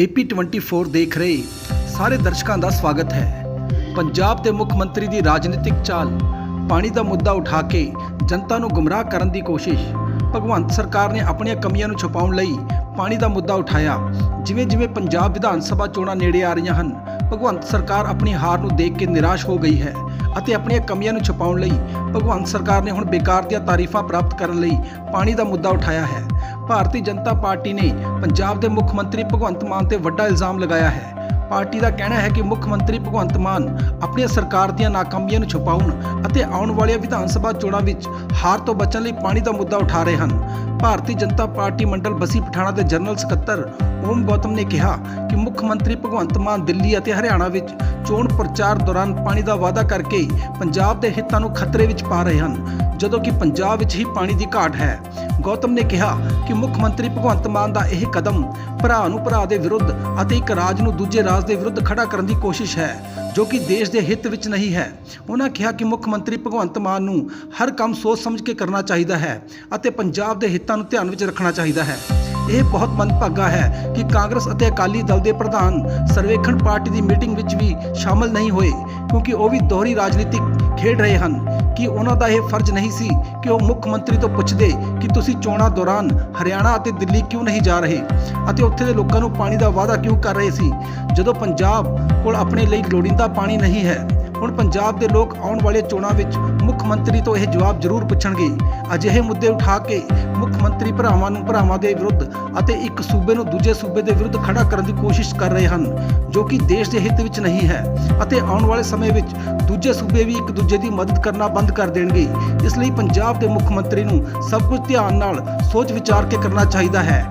AP24 ਦੇਖ ਰਹੇ ਸਾਰੇ ਦਰਸ਼ਕਾਂ ਦਾ ਸਵਾਗਤ ਹੈ। ਪੰਜਾਬ ਦੇ ਮੁੱਖ ਮੰਤਰੀ ਦੀ ਰਾਜਨੀਤਿਕ ਚਾਲ, ਪਾਣੀ ਦਾ ਮੁੱਦਾ ਉਠਾ ਕੇ ਜਨਤਾ ਨੂੰ ਗੁੰਮਰਾਹ ਕਰਨ ਦੀ ਕੋਸ਼ਿਸ਼। ਭਗਵੰਤ ਸਰਕਾਰ ਨੇ ਆਪਣੀਆਂ ਕਮੀਆਂ ਨੂੰ ਛੁਪਾਉਣ ਲਈ ਪਾਣੀ ਦਾ ਮੁੱਦਾ ਉਠਾਇਆ। ਜਿਵੇਂ ਜਿਵੇਂ ਪੰਜਾਬ ਵਿਧਾਨ ਸਭਾ ਚੋਣਾਂ ਨੇੜੇ ਆ ਰਹੀਆਂ ਹਨ, ਭਗਵੰਤ ਸਰਕਾਰ ਆਪਣੀ ਹਾਰ ਨੂੰ ਦੇਖ ਕੇ ਨਿਰਾਸ਼ ਹੋ ਗਈ ਹੈ ਅਤੇ ਆਪਣੀਆਂ ਕਮੀਆਂ ਨੂੰ ਛੁਪਾਉਣ ਲਈ ਭਗਵੰਤ ਸਰਕਾਰ ਨੇ ਹੁਣ ਬੇਕਾਰ ਦੀਆਂ ਤਾਰੀਫਾਂ ਪ੍ਰਾਪਤ ਕਰਨ ਲਈ ਪਾਣੀ ਦਾ ਮੁੱਦਾ ਉਠਾਇਆ ਹੈ। ਭਾਰਤੀ ਜਨਤਾ ਪਾਰਟੀ ਨੇ ਪੰਜਾਬ ਦੇ ਮੁੱਖ ਮੰਤਰੀ ਭਗਵੰਤ ਮਾਨ ਤੇ ਵੱਡਾ ਇਲਜ਼ਾਮ ਲਗਾਇਆ ਹੈ। ਪਾਰਟੀ ਦਾ ਕਹਿਣਾ ਹੈ ਕਿ ਮੁੱਖ ਮੰਤਰੀ ਭਗਵੰਤ ਮਾਨ ਆਪਣੀ ਸਰਕਾਰ ਦੀਆਂ ਨਾਕਾਮੀਆਂ ਨੂੰ ਛੁਪਾਉਣ ਅਤੇ ਆਉਣ ਵਾਲੀਆਂ ਵਿਧਾਨ ਸਭਾ ਚੋਣਾਂ ਵਿੱਚ ਹਾਰ ਤੋਂ ਬਚਣ ਲਈ ਪਾਣੀ ਦਾ ਮੁੱਦਾ ਉਠਾ ਰਹੇ ਹਨ। ਭਾਰਤੀ ਜਨਤਾ ਪਾਰਟੀ ਮੰਡਲ ਬਸੀ ਪਠਾਣਾ ਦੇ ਜਨਰਲ ਸਕੱਤਰ ਓਮ ਗੌਤਮ ਨੇ ਕਿਹਾ ਕਿ ਮੁੱਖ ਮੰਤਰੀ ਭਗਵੰਤ ਮਾਨ ਦਿੱਲੀ ਅਤੇ ਹਰਿਆਣਾ ਵਿੱਚ ਚੋਣ ਪ੍ਰਚਾਰ ਦੌਰਾਨ ਪਾਣੀ ਦਾ ਵਾਅਦਾ ਕਰਕੇ ਪੰਜਾਬ ਦੇ ਹਿੱਤਾਂ ਨੂੰ ਖਤਰੇ ਵਿੱਚ ਪਾ ਰਹੇ ਹਨ, ਜਦੋਂ ਕਿ ਪੰਜਾਬ ਵਿੱਚ ਹੀ ਪਾਣੀ ਦੀ ਘਾਟ ਹੈ। ਗੌਤਮ ਨੇ ਕਿਹਾ ਕਿ ਮੁੱਖ ਮੰਤਰੀ ਭਗਵੰਤ ਮਾਨ ਦਾ ਇਹ ਕਦਮ ਭਰਾ ਨੂੰ ਭਰਾ ਦੇ ਵਿਰੁੱਧ ਅਤੇ ਇੱਕ ਰਾਜ ਨੂੰ ਦੂਜੇ ਰਾਜ ਦੇ ਵਿਰੁੱਧ ਖੜਾ ਕਰਨ ਦੀ ਕੋਸ਼ਿਸ਼ ਹੈ, ਜੋ ਕਿ ਦੇਸ਼ ਦੇ ਹਿੱਤ ਵਿੱਚ ਨਹੀਂ ਹੈ। ਉਹਨਾਂ ਕਿਹਾ ਕਿ ਮੁੱਖ ਮੰਤਰੀ ਭਗਵੰਤ ਮਾਨ ਨੂੰ ਹਰ ਕੰਮ ਸੋਚ ਸਮਝ ਕੇ ਕਰਨਾ ਚਾਹੀਦਾ ਹੈ ਅਤੇ ਪੰਜਾਬ ਦੇ ਹਿੱਤਾਂ ਨੂੰ ਧਿਆਨ ਵਿੱਚ ਰੱਖਣਾ ਚਾਹੀਦਾ ਹੈ। ਇਹ ਬਹੁਤ ਮੰਦਭਾਗਾ ਹੈ ਕਿ ਕਾਂਗਰਸ ਅਤੇ ਅਕਾਲੀ ਦਲ ਦੇ ਪ੍ਰਧਾਨ ਸਰਵੇਖਣ ਪਾਰਟੀ ਦੀ ਮੀਟਿੰਗ ਵਿੱਚ ਵੀ ਸ਼ਾਮਲ ਨਹੀਂ ਹੋਏ, ਕਿਉਂਕਿ ਉਹ ਵੀ ਦੋਹਰੀ ਰਾਜਨੀਤੀ ਖੇਡ ਰਹੇ ਹਨ। ਕਿ ਉਹਨਾਂ ਦਾ ਇਹ ਫਰਜ਼ ਨਹੀਂ ਸੀ ਕਿ ਉਹ ਮੁੱਖ ਮੰਤਰੀ ਤੋਂ ਪੁੱਛਦੇ ਕਿ ਤੁਸੀਂ ਚੋਣਾਂ ਦੌਰਾਨ ਹਰਿਆਣਾ ਅਤੇ ਦਿੱਲੀ ਕਿਉਂ ਨਹੀਂ ਜਾ ਰਹੇ? ਅਤੇ ਉੱਥੇ ਦੇ ਲੋਕਾਂ ਨੂੰ ਪਾਣੀ ਦਾ ਵਾਅਦਾ ਕਿਉਂ ਕਰ ਰਹੇ ਸੀ? ਜਦੋਂ ਪੰਜਾਬ ਕੋਲ ਆਪਣੇ ਲਈ ਲੋੜੀਂਦਾ ਪਾਣੀ ਨਹੀਂ ਹੈ ਹੁਣ ਪੰਜਾਬ ਦੇ ਲੋਕ ਆਉਣ ਵਾਲੇ ਚੋਣਾਂ ਵਿੱਚ ਮੁੱਖ ਮੰਤਰੀ ਤੋਂ ਇਹ ਜਵਾਬ ਜ਼ਰੂਰ ਪੁੱਛਣਗੇ। ਅਜਿਹੇ ਮੁੱਦੇ ਉਠਾ ਕੇ ਮੁੱਖ ਮੰਤਰੀ ਭਰਾਵਾਂ ਨੂੰ ਭਰਾਵਾਂ ਦੇ ਵਿਰੁੱਧ ਅਤੇ ਇੱਕ ਸੂਬੇ ਨੂੰ ਦੂਜੇ ਸੂਬੇ ਦੇ ਵਿਰੁੱਧ ਖੜਾ ਕਰਨ ਦੀ ਕੋਸ਼ਿਸ਼ ਕਰ ਰਹੇ ਹਨ, ਜੋ ਕਿ ਦੇਸ਼ ਦੇ ਹਿੱਤ ਵਿੱਚ ਨਹੀਂ ਹੈ ਅਤੇ ਆਉਣ ਵਾਲੇ ਸਮੇਂ ਵਿੱਚ ਦੂਜੇ ਸੂਬੇ ਵੀ ਇੱਕ ਦੂਜੇ ਦੀ ਮਦਦ ਕਰਨਾ ਬੰਦ ਕਰ ਦੇਣਗੇ। ਇਸ ਲਈ ਪੰਜਾਬ ਦੇ ਮੁੱਖ ਮੰਤਰੀ ਨੂੰ ਸਭ ਕੁਝ ਧਿਆਨ ਨਾਲ ਸੋਚ ਵਿਚਾਰ ਕੇ ਕਰਨਾ ਚਾਹੀਦਾ ਹੈ।